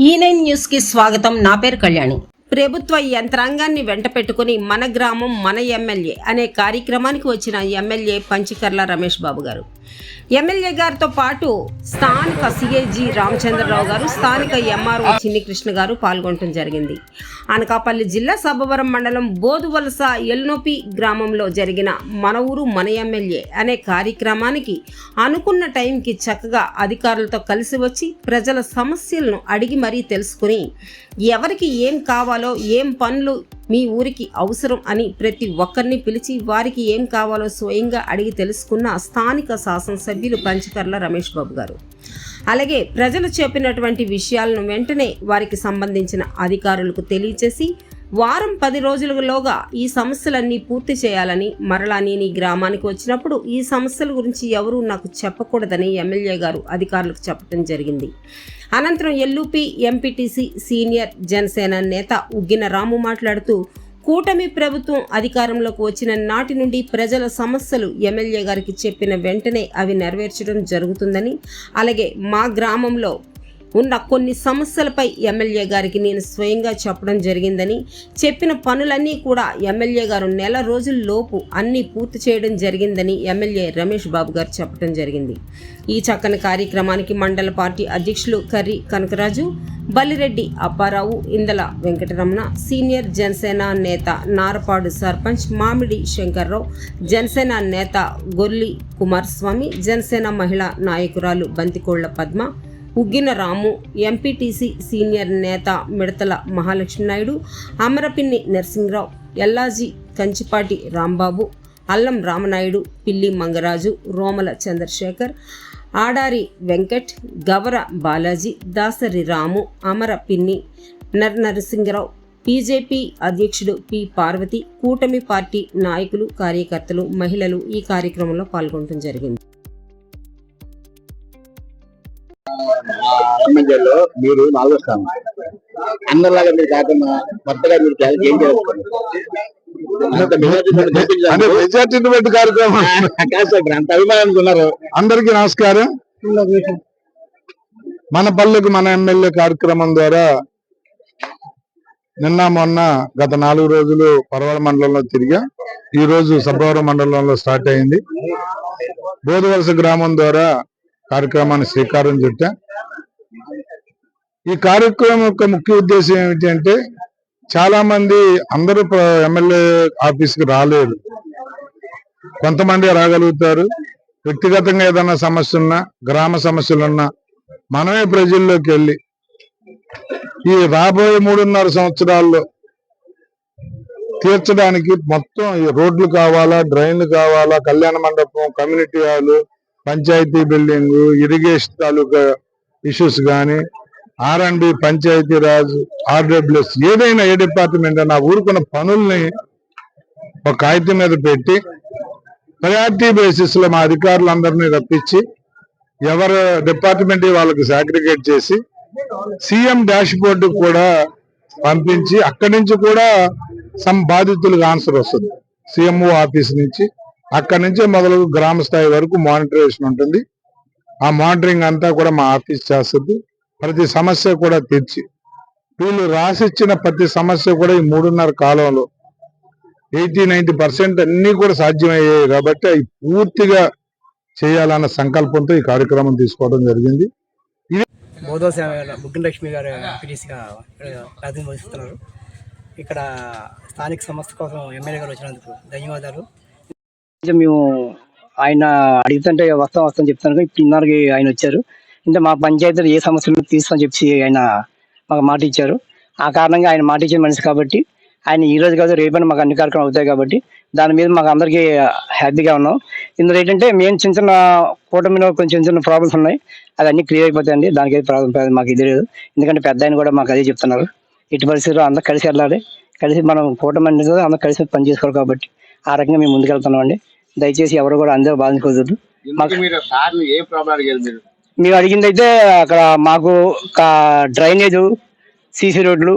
E ఈ nine న్యూస్కి స్వాగతం. నా పేరు కళ్యాణి. ప్రభుత్వ యంత్రాంగాన్ని వెంట పెట్టుకుని మన గ్రామం మన ఎమ్మెల్యే అనే కార్యక్రమానికి వచ్చిన ఎమ్మెల్యే పంచికర్ల రమేష్ బాబు గారు. ఎమ్మెల్యే గారితో పాటు స్థానిక సిఏజీ రామచంద్రరావు గారు స్థానిక ఎంఆర్ఓ చిన్నికృష్ణ గారు పాల్గొనడం జరిగింది. అనకాపల్లి జిల్లా సబ్బవరం మండలం బోధువలస ఎల్నోపి గ్రామంలో జరిగిన మన ఊరు మన ఎమ్మెల్యే అనే కార్యక్రమానికి అనుకున్న టైంకి చక్కగా అధికారులతో కలిసి వచ్చి ప్రజల సమస్యలను అడిగి మరీ తెలుసుకుని ఎవరికి ఏం కావాలో ఏం పనులు మీ ఊరికి అవసరం అని ప్రతి ఒక్కరిని పిలిచి వారికి ఏం కావాలో స్వయంగా అడిగి తెలుసుకున్న స్థానిక శాసనసభ్యులు పంచకర్ల రమేష్ బాబు గారు. అలాగే ప్రజలు చెప్పినటువంటి విషయాలను వెంటనే వారికి సంబంధించిన అధికారులకు తెలియచేసి వారం పది రోజులలోగా ఈ సమస్యలన్నీ పూర్తి చేయాలని మరలా నేను ఈ గ్రామానికి వచ్చినప్పుడు ఈ సమస్యల గురించి ఎవరూ నాకు చెప్పకూడదని ఎమ్మెల్యే గారు అధికారులకు చెప్పడం జరిగింది. అనంతరం ఎల్లుపి ఎంపీటీసీ సీనియర్ జనసేన నేత ఉగ్గిన రాము మాట్లాడుతూ కూటమి ప్రభుత్వం అధికారంలోకి వచ్చిన నాటి నుండి ప్రజల సమస్యలు ఎమ్మెల్యే గారికి చెప్పిన వెంటనే అవి నెరవేర్చడం జరుగుతుందని అలాగే మా గ్రామంలో ఉన్న కొన్ని సమస్యలపై ఎమ్మెల్యే గారికి నేను స్వయంగా చెప్పడం జరిగిందని చెప్పిన పనులన్నీ కూడా ఎమ్మెల్యే గారు నెల రోజుల్లోపు అన్నీ పూర్తి చేయడం జరిగిందని ఎమ్మెల్యే రమేష్ బాబు గారు చెప్పడం జరిగింది. ఈ చక్కని కార్యక్రమానికి మండల పార్టీ అధ్యక్షులు కర్రి కనకరాజు బలిరెడ్డి అప్పారావు ఇందల వెంకటరమణ సీనియర్ జనసేన నేత నారపాడు సర్పంచ్ మామిడి శంకర్రావు జనసేన నేత గొర్లి కుమారస్వామి జనసేన మహిళా నాయకురాలు బంతికోళ్ళ పద్మ ఉగ్గిన రాము ఎంపీటీసీ సీనియర్ నేత మిడతల మహాలక్ష్మి నాయుడు అమరపిన్ని నరసింహరావు ఎల్లాజీ కంచిపాటి రాంబాబు అల్లం రామనాయుడు పిల్లి మంగరాజు రోమల చంద్రశేఖర్ ఆడారి వెంకట్ గవర బాలాజీ దాసరి రాము అమర పిన్ని నర్ నరసింహరావు బీజేపీ అధ్యక్షుడు పి పార్వతి కూటమి పార్టీ నాయకులు కార్యకర్తలు మహిళలు ఈ కార్యక్రమంలో పాల్గొనడం జరిగింది. ఎమ్మెల్యేలో మీరు నాలుగో స్థానం. అందరిలాగా మీరు కాకుండా కొత్తగా మీరు ఏం చేస్తారు మెజారిటీ కార్యక్రమం. అంత అభిమానం ఉన్నారు. అందరికీ నమస్కారం. మన పల్లెకు మన ఎమ్మెల్యే కార్యక్రమం ద్వారా నిన్న మొన్న గత నాలుగు రోజులు పర్వాల మండలంలో తిరిగా ఈ రోజు సబ్బవరం మండలంలో స్టార్ట్ అయింది. బోధవలస గ్రామం ద్వారా కార్యక్రమాన్ని శ్రీకారం చుట్టా. ఈ కార్యక్రమం యొక్క ముఖ్య ఉద్దేశం ఏమిటి అంటే చాలా మంది అందరూ ఎమ్మెల్యే ఆఫీస్కి రాలేరు కొంతమంది రాగలుగుతారు. వ్యక్తిగతంగా ఏదైనా సమస్య ఉన్నా గ్రామ సమస్యలున్నా మనమే ప్రజల్లోకి వెళ్ళి ఈ రాబోయే మూడున్నర సంవత్సరాల్లో తీర్చడానికి మొత్తం రోడ్లు కావాలా డ్రైన్లు కావాలా కళ్యాణ మండపం community hall panchayat building irrigation తాలూకా ఇష్యూస్ కానీ R and B panchayat raj RWS ఏదైనా ఏ డిపార్ట్మెంట్ నా ఊరుకున్న పనుల్ని ఒక కాగితం మీద పెట్టి ప్రయారిటీ బేసిస్లో మా అధికారులందరినీ రప్పించి ఎవరు డిపార్ట్మెంట్ వాళ్ళకి సాగ్రిగేట్ చేసి సీఎం డాష్ బోర్డు కూడా పంపించి అక్కడి నుంచి కూడా సమ్ బాధితులకు ఆన్సర్ వస్తుంది. సీఎంఓ ఆఫీస్ నుంచి అక్కడి నుంచే మొదలు గ్రామ స్థాయి వరకు మానిటరేషన్ ఉంటుంది. ఆ మానిటరింగ్ అంతా కూడా మా ఆఫీస్ చేస్తుంది. ప్రతి సమస్య కూడా తీర్చి. వీళ్ళు రాసిచ్చిన ప్రతి సమస్య కూడా ఈ మూడున్నర కాలంలో ఎయిటీ నైన్టీ పర్సెంట్ అన్ని కూడా సాధ్యమయ్యాయి కాబట్టి అవి పూర్తిగా చేయాలన్న సంకల్పంతో ఈ కార్యక్రమం తీసుకోవడం జరిగింది. బోధో బుగ్గిన లక్ష్మి గారు ఎంపీటీసీగా ప్రాతినిధ్యం వహిస్తున్నారు. ఇక్కడ స్థానిక సంస్థ కోసం ఎమ్మెల్యే గారు వచ్చినందుకు ధన్యవాదాలు. కొంచెం మేము ఆయన అడుగుతుంటే వస్తాం వస్తాం చెప్తాను ఇప్పుడు ఆయన వచ్చారు. అంటే మా పంచాయతీలో ఏ సమస్యలు తీస్తామని చెప్పి ఆయన మాకు మాట ఇచ్చారు. ఆ కారణంగా ఆయన మాట ఇచ్చిన మనిషి కాబట్టి ఆయన ఈ రోజు కాదు రేపైనా మాకు అన్ని కార్యక్రమాలు అవుతాయి కాబట్టి దాని మీద మాకు అందరికీ హ్యాపీగా ఉన్నాం. ఇందులో ఏంటంటే మేము చిన్న చిన్న కూటమిలో కొంచెం చిన్న చిన్న ప్రాబ్లమ్స్ ఉన్నాయి. అది అన్ని క్లియర్ అయిపోతాయండి దానికి అయితే ప్రాబ్లం మాకు ఇది లేదు. ఎందుకంటే పెద్ద ఆయన కూడా మాకు అదే చెప్తున్నారు. ఇటు పరిస్థితుల్లో అందరూ కలిసి వెళ్ళాలి. కలిసి మనం కూటమి అనేది అందరూ కలిసి పని చేసుకోవాలి కాబట్టి ఆ రకంగా మేము ముందుకెళ్తున్నాం అండి. దయచేసి ఎవరు కూడా అందరూ బాధించుకోవద్దు. మీరు సార్ని ఏ ప్రాబ్లం అడిగారు మీరు? మేము అడిగింది అయితే అక్కడ మాకు డ్రైనేజ్ సీసీ రోడ్లు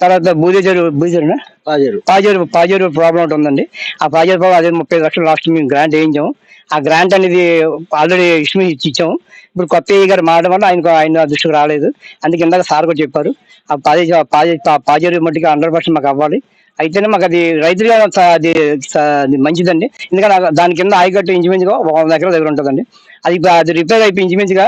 తర్వాత బూదేజరు బూదేజరునా పాజరు. పాజరు పాజరు ప్రాబ్లం ఒకటి ఉందండి. ఆ పాజరు ప్రాబ్లం అదే ముప్పై లక్షలు లాస్ట్ మేము గ్రాంట్ వేయించాము. ఆ గ్రాంట్ అనేది ఆల్రెడీ ఇష్యూ ఇచ్చి ఇచ్చాము ఇప్పుడు కొత్త ఏ గారు మారడం వల్ల ఆయనకు ఆయన దృష్టికి రాలేదు. అందుకే ఇందాక సార్ కూడా చెప్పారు. ఆ పాజే పాజే పాజరు మట్టికి హండ్రెడ్ పర్సెంట్ మాకు అవ్వాలి. అయితేనే మాకు అది రైతులుగా అది మంచిదండి. ఎందుకంటే దాని కింద ఆయకట్టు ఇంచుమించుగా ఒక వంద ఎకరాల దగ్గర ఉంటుందండి. అది అది రిపేర్ అయిపోయి ఇంచుమించుగా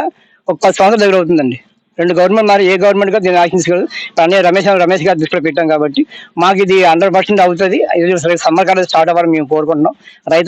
ఒక పది సంవత్సరాల దగ్గర అవుతుందండి. రెండు గవర్నమెంట్ మరి ఏ గవర్నమెంట్ కూడా దీన్ని ఆశించగలదు అనే రమేష్ రమేష్ గారి దృష్టిలో పెట్టాం కాబట్టి మాకు ఇది హండ్రెడ్ పర్సెంట్ అవుతుంది. ఇది సమ్మర్ కాలేజ్ స్టార్ట్ అవ్వాలని మేము కోరుకుంటున్నాం. రైతు